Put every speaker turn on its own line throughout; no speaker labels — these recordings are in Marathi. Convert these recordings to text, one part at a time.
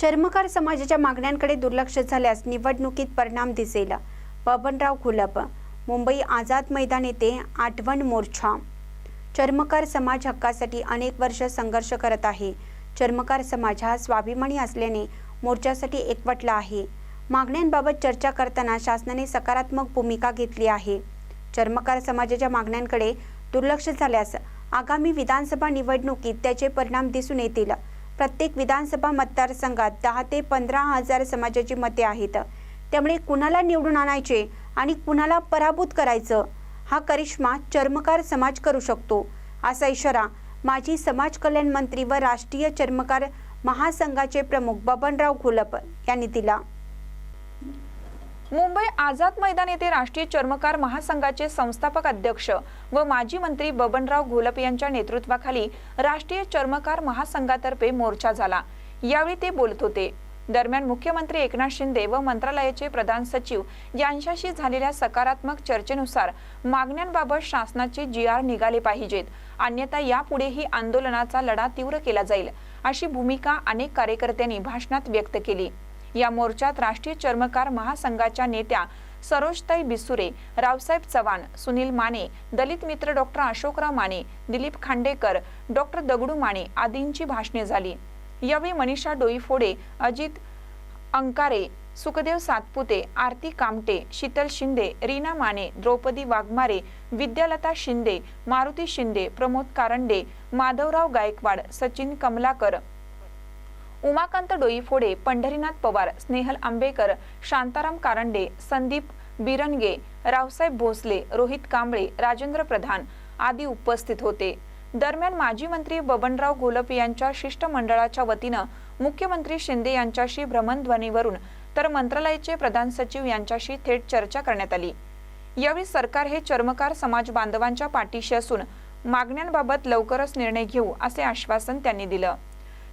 चर्मकार समाजाच्या मागण्यांकडे दुर्लक्ष झाल्यास निवडणुकीत परिणाम दिसेल. बबनराव खुलप मुंबई आझाद मैदान येथे आठवण मोर्चा. चर्मकार समाज हक्कासाठी अनेक वर्ष संघर्ष करत आहे. चर्मकार समाज हा स्वाभिमानी असल्याने मोर्चासाठी एकवटला आहे. मागण्यांबाबत चर्चा करताना शासनाने सकारात्मक भूमिका घेतली आहे. चर्मकार समाजाच्या मागण्यांकडे दुर्लक्ष झाल्यास आगामी विधानसभा निवडणुकीत त्याचे परिणाम दिसून येतील. प्रत्येक विधानसभा मतदारसंघात दहा ते पंधरा हजार समाजाची मते आहेत. त्यामुळे कुणाला निवडून आणायचे आणि कुणाला पराभूत करायचं हा करिश्मा चर्मकार समाज करू शकतो असा इशारा माजी समाज कल्याण मंत्री व राष्ट्रीय चर्मकार महासंघाचे प्रमुख बबनराव घोलप यांनी दिला.
मुंबई आझाद मैदान येथे राष्ट्रीय चर्मकार महासंघाचे संस्थापक अध्यक्ष व माजी मंत्री बबनराव घोलप यांच्या नेतृत्वाखाली राष्ट्रीय चर्मकार महासंघातर्फे मोर्चा झाला. यावेळी ते बोलत होते. दरम्यान मुख्यमंत्री एकनाथ शिंदे व मंत्रालयाचे प्रधान सचिव यांच्याशी झालेल्या सकारात्मक चर्चेनुसार मागण्यांबाबत शासनाचे जी आर निघाले पाहिजेत. अन्यथा यापुढेही आंदोलनाचा लढा तीव्र केला जाईल अशी भूमिका अनेक कार्यकर्त्यांनी भाषणात व्यक्त केली. या मोर्चात राष्ट्रीय चर्मकार महासंघाच्या नेत्या सरोजताई बिसुरे रावसाहेब चव्हाण सुनील माने दलित मित्र डॉक्टर अशोकराव माने दिलीप खांडेकर डॉक्टर दगडू माने आदींची भाषणे झाली. यावेळी मनीषा डोईफोडे अजित अंकारे सुखदेव सातपुते आरती कामटे शीतल शिंदे रीना माने द्रौपदी वाघमारे विद्यालता शिंदे मारुती शिंदे प्रमोद कारंडे माधवराव गायकवाड सचिन कमलाकर उमाकांत डोईफोडे पंढरीनाथ पवार स्नेहल आंबेकर शांताराम कारंडे संदीप बिरनगे रावसाहेब भोसले रोहित कांबळे राजेंद्र प्रधान आदी उपस्थित होते. दरम्यान माजी मंत्री बबनराव घोलप यांच्या शिष्टमंडळाच्या वतीनं मुख्यमंत्री शिंदे यांच्याशी भ्रमणध्वनीवरून तर मंत्रालयाचे प्रधान सचिव यांच्याशी थेट चर्चा करण्यात आली. यावेळी सरकार हे चर्मकार समाज बांधवांच्या पाठीशी असून मागण्यांबाबत लवकरच निर्णय घेऊ असे आश्वासन त्यांनी दिलं.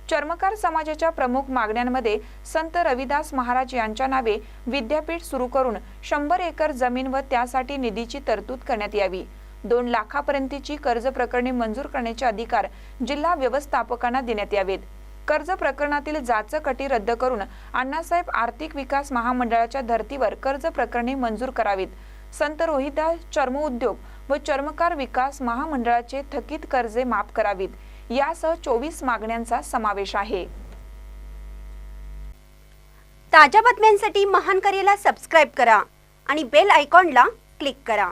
चर्मकार समाजाच्या प्रमुख मागण्यांमध्ये संत रविदास महाराज यांच्या नावे विद्यापीठ सुरू करून शंभर एकर जमीन व त्यासाठी निधीची तरतूद करण्यात यावी. दोन लाखापर्यंतची कर्ज प्रकरणे मंजूर करण्याचे अधिकार जिल्हा व्यवस्थापकांना देण्यात यावेत. कर्ज प्रकरणातील जाचकटी रद्द करून अण्णासाहेब आर्थिक विकास महामंडळाच्या धर्तीवर कर्ज प्रकरणे मंजूर करावीत. संत रोहिदास चर्म उद्योग व चर्मकार विकास महामंडळाचे थकीत कर्जे माफ करावीत. यासह चोवीस मागण्यांचा समावेश आहे.
ताज्या बातम्यांसाठी महान करेला सबस्क्राईब करा आणि बेल आयकॉनला क्लिक करा.